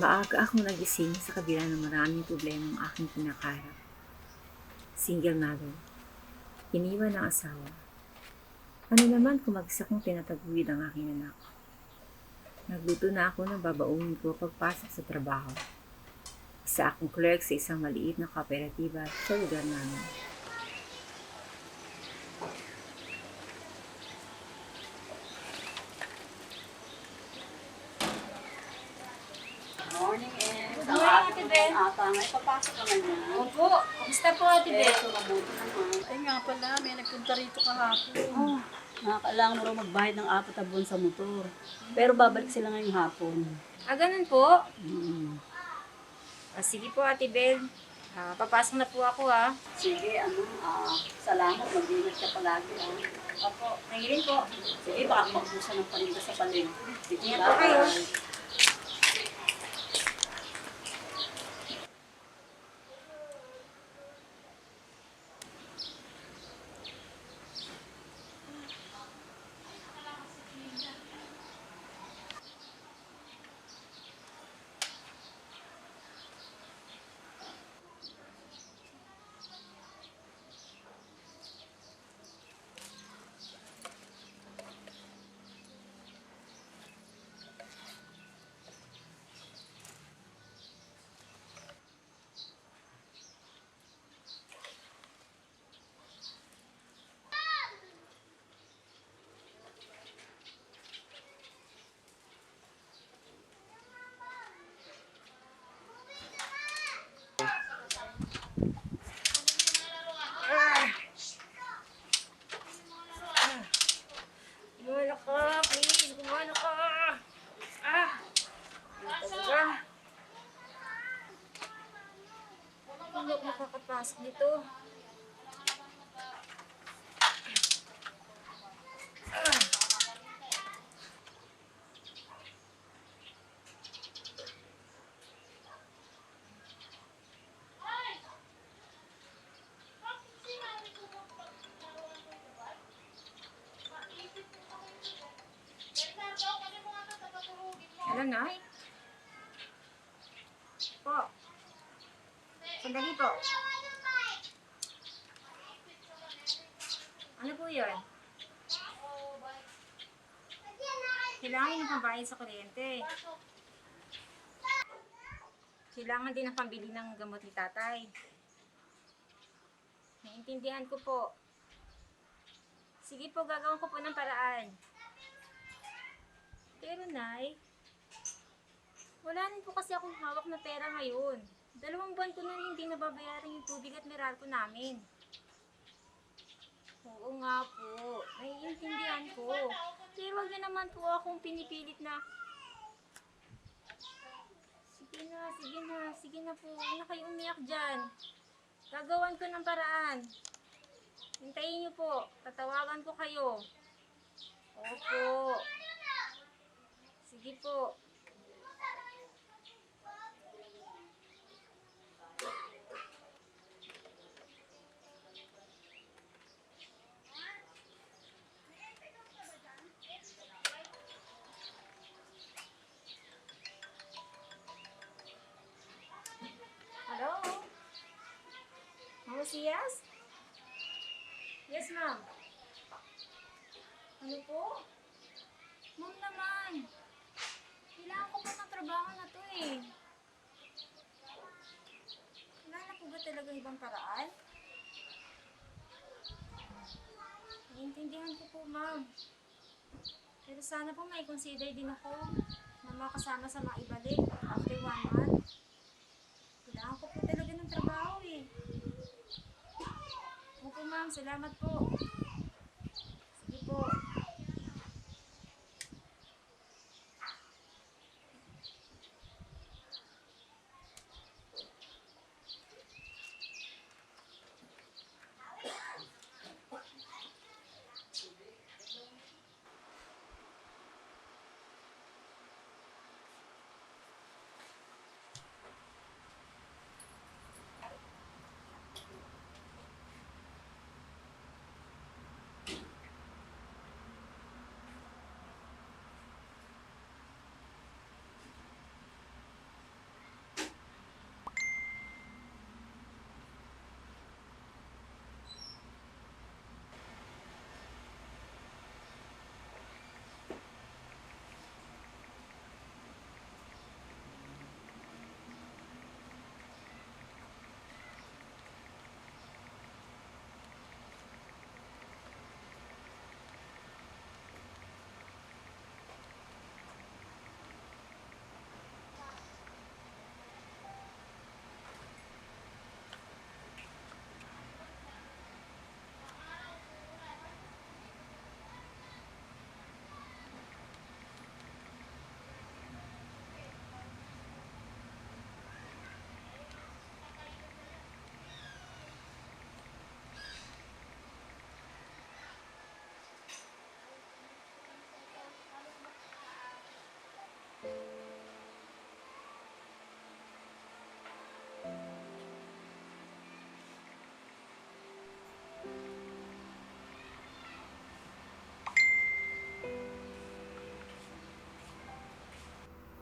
Maaga akong nagising sa kabila ng maraming problema ang aking kinakarap. Single mother. Iniwan ng asawa. Ano naman kung mag-isa kong tinataguyod ang aking anak? Nagluto na ako ng babaunin ko pagpasok sa trabaho. Isa akong clerk sa isang maliit na kooperatiba sa lugar namin. Morning, Em. Good morning, Ate Ben. Ata, may papasok ka na niya. Opo, kamusta po Ate Eh, Beth? ito mabuti naman. Pala, may nagpunta rito kahapon. Oh, nakakailangan mo raw magbayad ng apat na buwan sa motor. Pero babalik sila ngayong hapon. Ah, ganun po? Mm. Ah, sige po Ate Bel. Ah, papasok na po ako ah. Sige, ano, ah, salamat. Mag-ingat ka palagi. Ah. Opo, nangirin po. Sige, baka magbusa ng paninda sa palengke. Sige, Ingat po kayo. bye. Gumana ka, please. Gumana ka. Ah! Ano talaga? Hindi ako makakapasok dito. Ano na? Po. Sandali po. Ano po yun? Kailangan yung pambayad sa kuryente. Kailangan din ang pambili ng gamot ni tatay. Naiintindihan ko po. Sige po, gagawin ko po ng paraan. Pero, Nay, wala rin po kasi akong hawak na pera ngayon. Dalawang buwan ko na hindi nababayaran yung tubig at meralco namin. Oo nga po. Naiintindihan ko. Pero wag niyo naman po akong pinipilit na Sige na, sige na, sige na po. Huwag na kayo umiyak dyan. Gagawan ko ng paraan. Hintayin niyo po. Tatawagan ko kayo. Opo. Sige po. Siyas? Yes, ma'am. Ano po? Ma'am naman. Kailangan ko pa ng trabaho na to eh. Wala na po ba talaga ibang paraan? Naiintindihan ko po, ma'am. Pero sana po may consider din ako na makasama sa maibalik after one month. Kailangan ko po talaga ng trabaho eh. Opo ma'am, salamat po.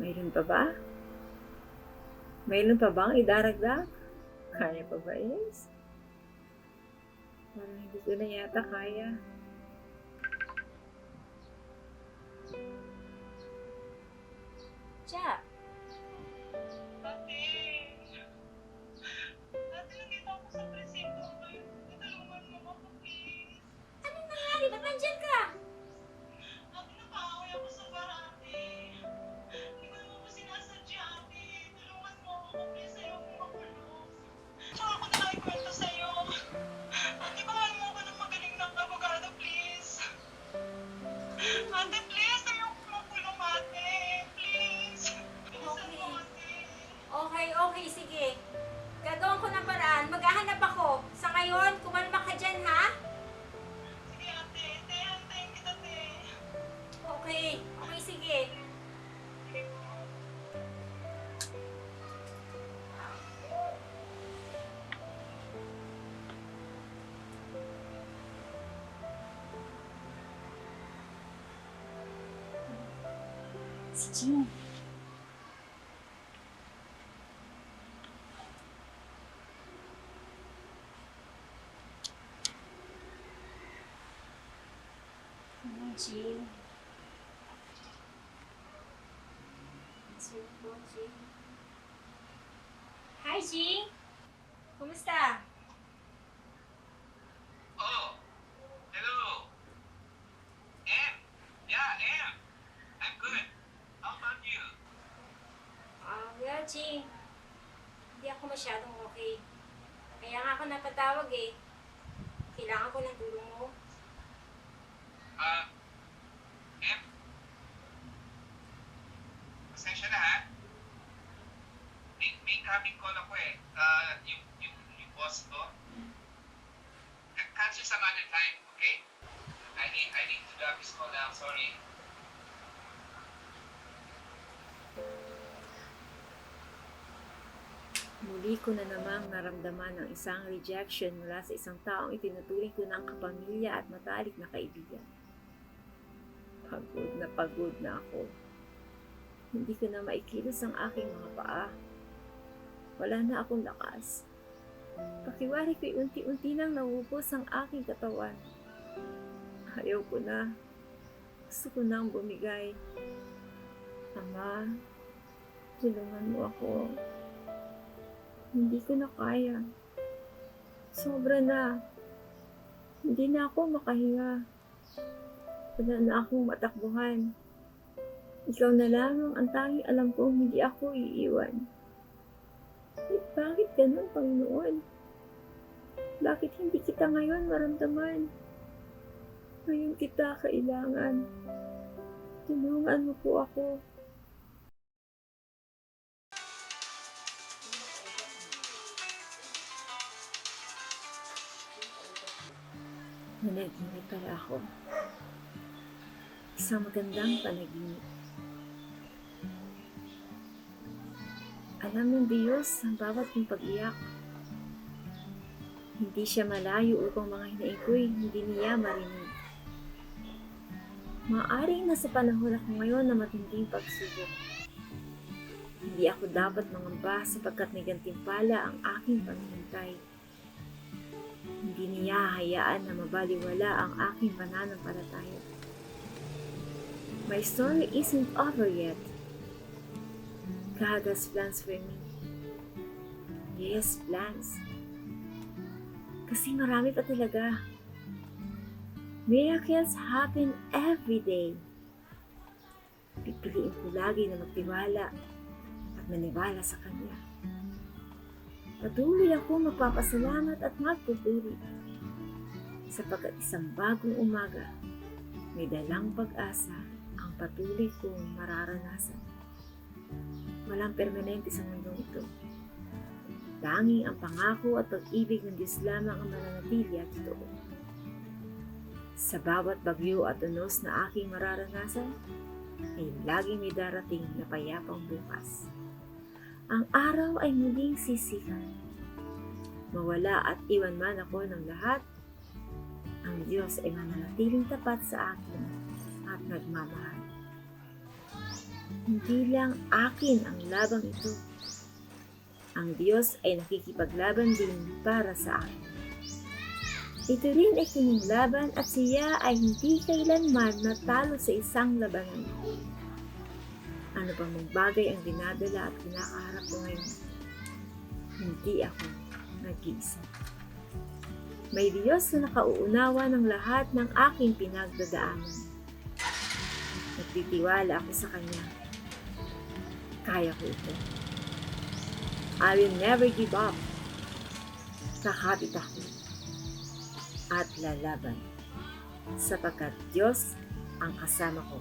Mayroon pa ba? Mayroon pa bang idaragdag? Kaya pa ba, Ace? Parang hindi ko na yata kaya. Cha, existiam. Bom dia. Bom dia. Hi, G. Como está? Masyadong okay. Kaya nga ako napatawag eh. Kailangan ko ng tulong mo. Muli ko na namang naramdaman ang isang rejection mula sa isang taong itinuturing ko ng kapamilya at matalik na kaibigan. Pagod na pagod na ako. Hindi ko na maikilos ang aking mga paa. Wala na akong lakas. Pakiwari ko'y unti-unti nang nauubos ang aking katawan. Ayaw ko na. Gusto ko nang bumigay. Ama, tulungan mo ako. Hindi ko na kaya. Sobra na. Hindi na ako makahinga. Wala na akong matakbuhan. Ikaw na lamang ang tanging alam kong hindi ako iiwan. Eh, bakit ganun, Panginoon? Bakit hindi kita ngayon maramdaman? Ngayon kita kailangan. Tulungan mo po ako. Nanaginip pala ako. Isang magandang panaginip. Alam ng Diyos ang bawat kong pag-iyak. Hindi siya malayo upang mga hinaing hindi niya marinig. Maaring nasa panahon ako ngayon na matinding pagsubok. Hindi ako dapat mangamba sapagkat may gantimpala ang aking panghintay. Hindi niya hayaan na mabaliwala ang aking pananampalataya. My story isn't over yet. God has plans for me. Yes, plans. Kasi marami pa talaga. Miracles happen every day. Pipiliin ko lagi na magtiwala at maniwala sa Kanya. Patuloy ako magpapasalamat at magpupuri sapagkat isang bagong umaga may dalang pag-asa ang patuloy kong mararanasan. Walang permanente sa mundong ito. Tanging ang pangako at pag-ibig ng Diyos lamang ang mananatili at totoo. Sa bawat bagyo at unos na aking mararanasan, ay laging may darating na payapang bukas. Ang araw ay muling sisikat. Mawala at iwan man ako ng lahat, ang Diyos ay mananatiling tapat sa akin at nagmamahal. Hindi lang akin ang labang ito. Ang Diyos ay nakikipaglaban din para sa akin. Ito rin ay kanyang laban at siya ay hindi kailanman natalo sa isang labanan. Ano pa mong bagay ang dinadala at kinakaharap ko ngayon? Hindi ako nag-iisa. May Diyos na nakauunawa ng lahat ng aking pinagdadaanan. Nagtitiwala ako sa Kanya. Kaya ko ito. I will never give up. Kakapit ako. At lalaban. Sapagkat Diyos ang kasama ko.